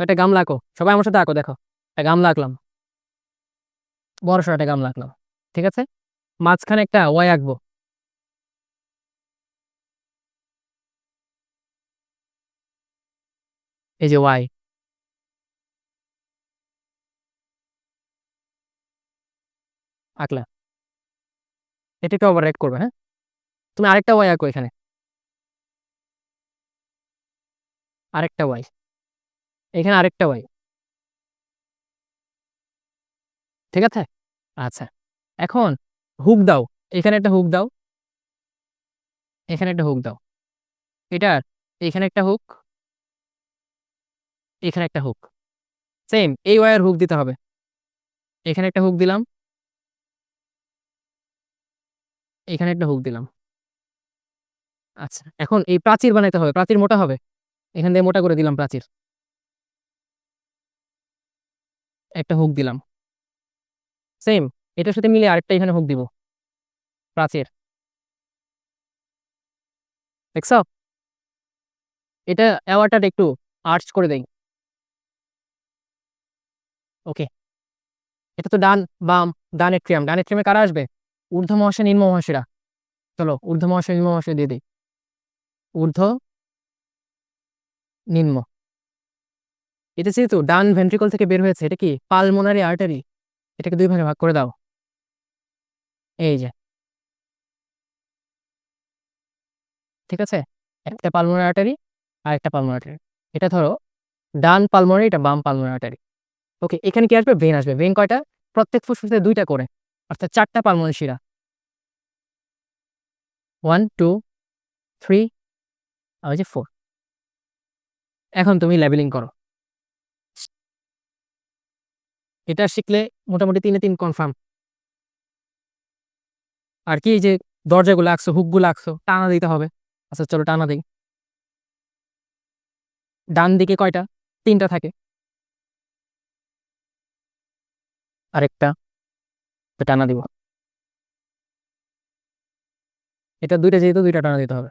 তো একটা গামলা আঁকো। সবাই আমার সাথে আঁকো, দেখো। একটা গামলা আঁকলাম। বড় সড়ো একটা গামলা আঁকলাম। ঠিক আছে? মাঝখানে একটা ওয়াই আঁকবো। এই যে ওয়াই। আঁকলা। এটাকে ওভার রাইট করবে হ্যাঁ? তুমি আরেকটা ওয়াই আঁকো এখানে। আরেকটা ওয়াই। এখানে আরেকটা ওয়াই ঠিক আছে? আচ্ছা। এখন হুক দাও। এখানে একটা হুক দাও। এখানে একটা হুক দাও। এটার এখানে একটা হুক এখানে একটা হুক সেম এই ওয়ার হুক দিতে হবে। এখানে একটা হুক দিলাম। এখানে একটা হুক দিলাম। আচ্ছা এখন এই প্রাচীর বানাইতে হবে। প্রাচীর মোটা হবে। এখান দিয়ে মোটা করে দিলাম প্রাচীর। একটা হুক দিলাম। সেম এটার সাথে মিলে আরেকটা এখানে হুক দিব। প্রাচীর। দেখছ? এটা অ্যাওয়ারটা একটু আর্চ করে দেই। ওকে এটা তো ডান, বাম ডান এট্রিয়াম ডান এট্রিয়ামে কারা আসবে? ঊর্ধ্ব মহাশয়, নিম্ন মহাশয়রা। চলো, ঊর্ধ্ব মহাশয়, নিম্ন মহাশয় দিয়ে দিই। ঊর্ধ্ব, নিম্ন। এটা যেহেতু ডান ভেন্ট্রিকল থেকে বের হয়েছে, এটা কি পালমোনারি আর্টারি এটাকে দুই ভাগে ভাগ করে দাও। এই যে। ঠিক আছে? একটা পালমোনারি আর্টারি আর একটা পালমোনারি আর্টারি এটা ধরো, ডান পালমোনারি এটা বাম পালমোনারি আর্টারি ওকে এখানে কি আসবে? ভেন আসবে। ভেন কয়টা? প্রত্যেক ফুসফুসে দুইটা করে। অর্থাৎ চারটা পালমোনারি শিরা। ওয়ান টু থ্রি আর যে ফোর এখন তুমি লেবেলিং করো। এটা শিখলে মোটামুটি তিনে তিন কনফার্ম আর কি, এই যে দরজাগুলো আঁকছো হুকগুলো আঁকছো, টানা দিতে হবে। আচ্ছা চলো টানা দিই। ডান দিকে কয়টা? তিনটা থাকে। আরেকটা। তো টানা দিব। এটা দুইটা যেহেতু, দুইটা টানা দিতে হবে।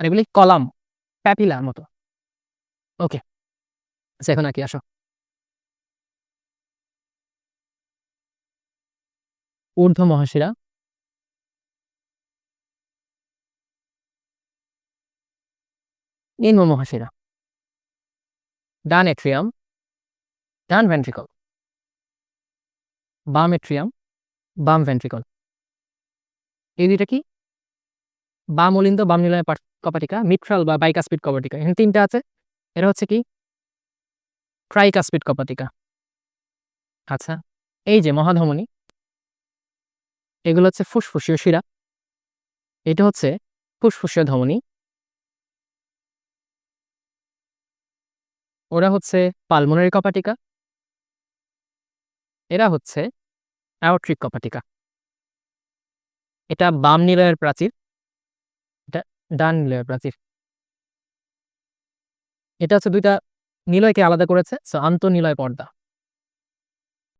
আর এগুলি কলাম, প্যাপিলার মতো। ওকে। আচ্ছা এখন আঁকি আসো। ঊর্ধ্ব মহাশিরা। নিম্ন মহাশিরা। ডান এট্রিয়াম। ডান ভেন্ট্রিকল। বাম এট্রিয়াম। বাম ভেন্ট্রিকল। এই দুইটা কি? বাম অলিন্দ, বাম নিলয় কপাটিকা, মিট্রাল বা বাইকাস্পিড কপাটিকা। এখানে তিনটা আছে। এরা হচ্ছে কি? ট্রাইকাস্পিড কপাটিকা আচ্ছা এই যে মহাধমনী, এগুলো হচ্ছে ফুসফুসীয় শিরা। এটা হচ্ছে ফুসফুসীয় ধমনী। ওরা হচ্ছে পালমোনারি কপাটিকা এরা হচ্ছে অ্যাওট্রিক কপাটিকা এটা বাম নিলয়ের প্রাচীর। এটা ডান নিলয়ের প্রাচীর। এটা হচ্ছে দুইটা নিলয়কে আলাদা করেছে সো আন্তঃনিলয় পর্দা।